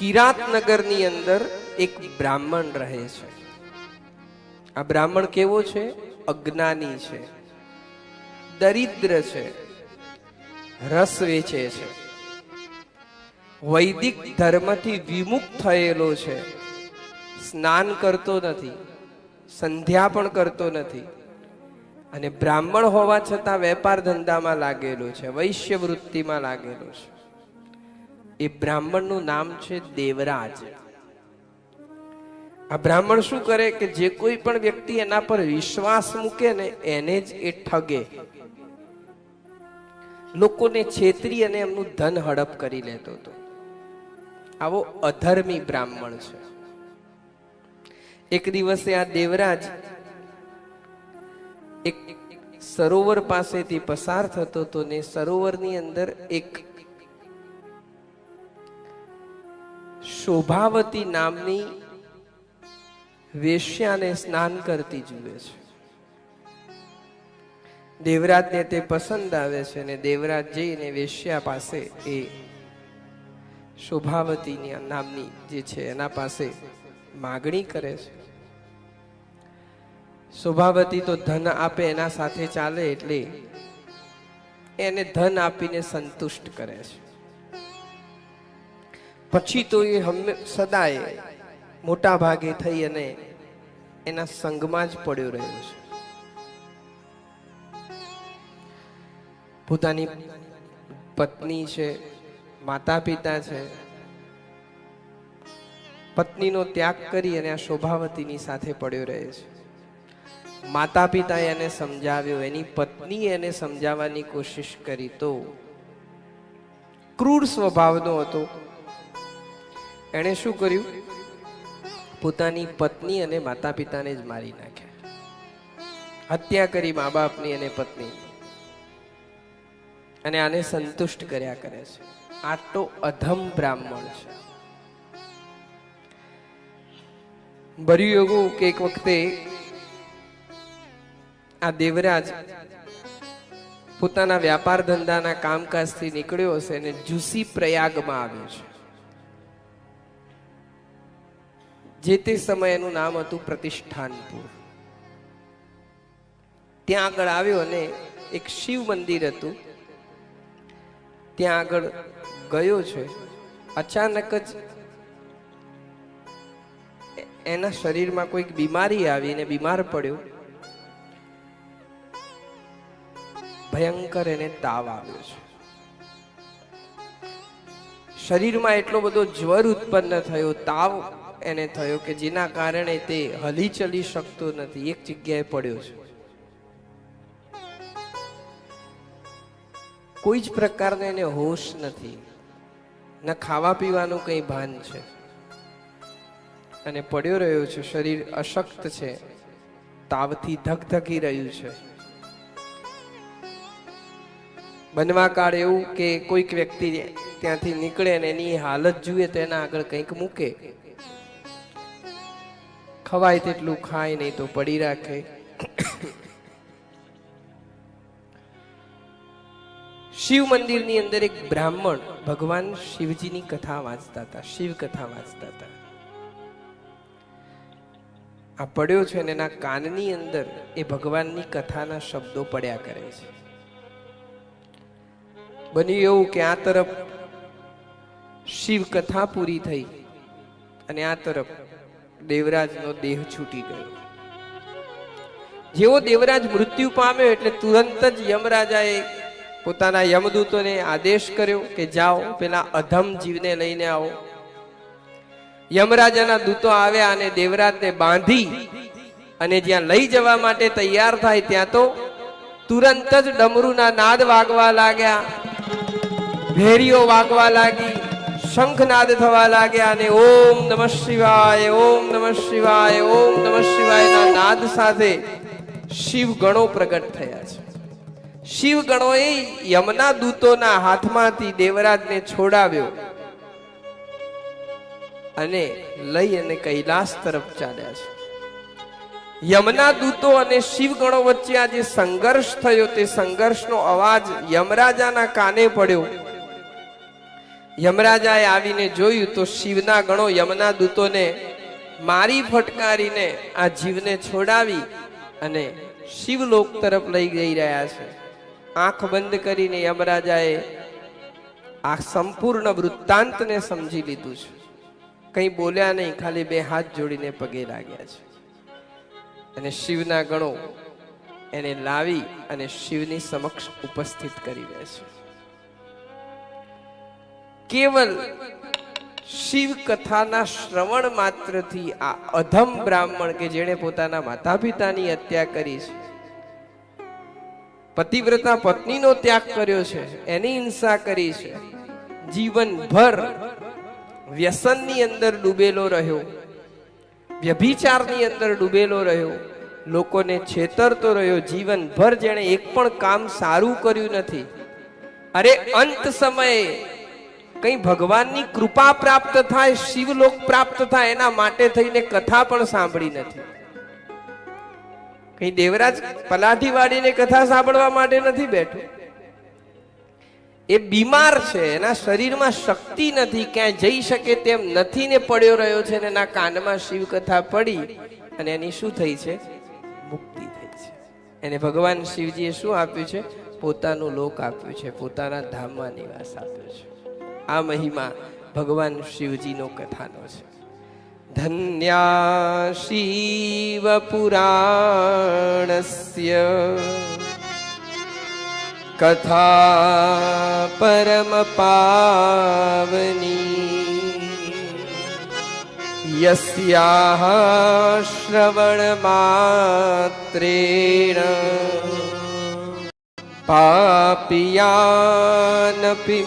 કિરાતનગરની અંદર એક બ્રાહ્મણ રહે છે. આ બ્રાહ્મણ કેવો છે? અજ્ઞાની છે. દરિદ્ર છે. રસ વેચે છે. વૈદિક ધર્મથી વિમુખ થયેલો છે. સ્નાન કરતો નથી. સંધ્યા પણ કરતો નથી. અને બ્રાહ્મણ હોવા છતાં વેપાર ધંધામાં લાગેલો છે. વૈશ્ય વૃત્તિમાં લાગેલો છે. એ બ્રાહ્મણનું નામ છે દેવરાજ. આ બ્રાહ્મણ શું કરે કે જે કોઈ પણ વ્યક્તિ એના પર વિશ્વાસ મૂકે ને એને જ એ ઠગે. લોકોને છેતરી અને એમનું ધન હડપ કરી લેતો હતો. આવો અધર્મી બ્રાહ્મણ છે. એક દિવસે આ દેવરાજ એક સરોવર પાસેથી પસાર થતો હતો ને સરોવરની અંદર એક શોભાવતી નામની વેશ્યાને સ્નાન કરતી જુએ છે. દેવરાજને તે પસંદ આવે છે અને દેવરાજ જઈને વેશ્યા પાસે એ શોભાવતીની નામની જે છે એના પાસે માગણી કરે છે. શોભાવતી તો ધન આપે એના સાથે ચાલે એટલે એને ધન આપીને સંતુષ્ટ કરે છે. પછી તો એ હંમે સદાય મોટા ભાગે થઈ અને એના સંગમાં જ પડ્યો રહ્યો છે. પોતાની પત્ની છે માતા પિતા છે, પત્નીનો ત્યાગ કરી અને આ શોભાવતીની સાથે પડ્યો રહે છે. માતા પિતાએ એને સમજાવ્યો, એની પત્નીએ એને સમજાવવાની કોશિશ કરી તો ક્રૂર સ્વભાવનો હતો. એણે શું કર્યું? પોતાની પત્ની અને માતા પિતાને જ મારી નાખ્યા હત્યા કરી મા બાપની અને પત્ની અને આને સંતુષ્ટ કર્યા કરે છે. આટલો અધમ બ્રાહ્મણ છે. ભર્યું એવું કે એક વખતે આ દેવરાજ પોતાના વ્યાપાર ધંધાના કામકાજથી નીકળ્યો હશે અને જુસી પ્રયાગમાં આવ્યો છે. જે તે સમયે એનું નામ હતું પ્રતિષ્ઠાનપુર. ત્યાં આગળ આવ્યો અને એક શિવ મંદિર હતું. ત્યાં આગળ ગયો છે. અચાનક જ એના શરીરમાં કોઈક બીમારી આવી અને બીમાર પડ્યો. ભયંકર એને તાવ આવ્યો છે. શરીરમાં એટલો બધો જ્વર ઉત્પન્ન થયો, તાવ એને થયો કે જેના કારણે તે હલી ચલી શકતો નથી. એક જગ્યાએ પડ્યો છે. કોઈ જ પ્રકારનો એને હોશ નથી. ન ખાવા પીવાનું કંઈ ભાન છે. અને પડ્યો રહ્યો છે. શરીર અશક્ત છે. તાવથી ધકધકી રહ્યું છે. બનવા કાળ એવું કે કોઈક વ્યક્તિ ત્યાંથી નીકળે અને એની હાલત જુએ તો એના આગળ કંઈક મૂકે. ખવાય તેટલું ખાય નહીં તો પડી રાખે. શિવ મંદિરની અંદર એક બ્રાહ્મણ ભગવાન શિવજીની કથા વાંચતા હતા, શિવ કથા વાંચતા હતા. આ પડ્યો છે અને એના કાનની અંદર એ ભગવાનની કથાના શબ્દો પડ્યા કરે છે. બન્યું એવું કે આ તરફ શિવ કથા પૂરી થઈ અને આ તરફ દેવરાજનો દેહ છૂટી ગયો. જેવો દેવરાજ મૃત્યુ પામ્યો એટલે તુરંત જ યમરાજાએ પોતાના યમદૂતોને આદેશ કર્યો કે જાઓ, પેલા અધમ જીવને લઈને આવો. યમરાજાના દૂતો આવ્યા અને દેવરાજને બાંધી અને જ્યાં લઈ જવા માટે તૈયાર થાય ત્યાં તો તુરંત જ ડમરુના નાદ વાગવા લાગ્યા. ભેરીઓ વાગવા લાગી. શંખનાદ થવા લાગ્યા અને ઓમ નમઃ શિવાય, ઓમ નમઃ શિવાય, ઓમ નમઃ શિવાયના નાદ સાથે શિવ ગણો પ્રગટ થયા છે. શિવ ગણોએ યમના દૂતોના હાથમાંથી દેવરાજને છોડાવ્યો અને લઈ અને કૈલાસ તરફ ચાલ્યા છે. યમના દૂતો અને શિવગણો વચ્ચે આ જે સંઘર્ષ થયો તે સંઘર્ષનો અવાજ યમરાજાના કાને પડ્યો. યમરાજાએ આવીને જોયું તો શિવના ગણો યમના દૂતોને મારી ફટકારીને આ જીવને છોડાવી અને શિવલોક તરફ લઈ જઈ રહ્યા છે. આંખ બંધ કરીને યમરાજાએ આ સંપૂર્ણ વૃત્તાંતને સમજી લીધું છે. કંઈ બોલ્યા નહીં, ખાલી બે હાથ જોડીને પગે લાગ્યા છે. અને શિવના ગણો એને લાવી અને શિવની સમક્ષ ઉપસ્થિત કરી દે છે. કેવલ શિવ કથાના શ્રવણ માત્રથી આ અધમ બ્રાહ્મણ કે જેણે પોતાના માતા પિતાની હત્યા કરી છે, પતિવ્રતા પત્નીનો ત્યાગ કર્યો છે, એની હિંસા કરી છે, જીવનભર વ્યસનની અંદર ડૂબેલો રહ્યો, વ્યભિચારની અંદર ડૂબેલો રહ્યો, લોકોને છેતરતો રહ્યો, જીવનભર જેણે એક પણ કામ સારું કર્યું નથી. અરે અંત સમયે કઈ ભગવાનની કૃપા પ્રાપ્ત થાય, શિવલોક પ્રાપ્ત થાય, એના માટે થઈને કથા પણ સાંભળી નથી. કઈ દેવરાજ પલાઠી વાળીને કથા સાંભળવા માટે નથી બેઠું? એ બીમાર છે, એના શરીરમાં શક્તિ નથી, ક્યાંય જઈ શકે તેમ નથી ને પડ્યો રહ્યો છે ને એના કાનમાં શિવ કથા પડી અને એની શું થઈ છે? મુક્તિ થઈ છે. એને ભગવાન શિવજીએ શું આપ્યું છે? પોતાનું લોક આપ્યું છે, પોતાના ધામમાં નિવાસ આપ્યો છે. આ મહિમા ભગવાન શિવજીનો કથાનો છે. ધન્યા શિવ પુરાણસ્ય કથા પરમ પાવની યસ્યાહ શ્રવણ માત્રેણ પાપિયાનપી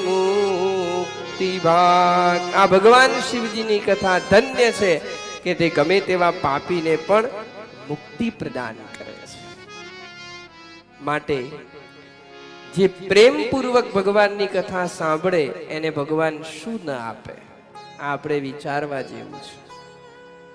મુક્તિ ભાગ. આ ભગવાન શિવજીની કથા ધન્ય છે કે તે ગમે તેવા પાપીને પણ મુક્તિ પ્રદાન કરે છે. માટે જે પ્રેમપૂર્વક ભગવાનની કથા સાંભળે, એને ભગવાન શું ન આપે? આપણે વિચારવા જેવું છે.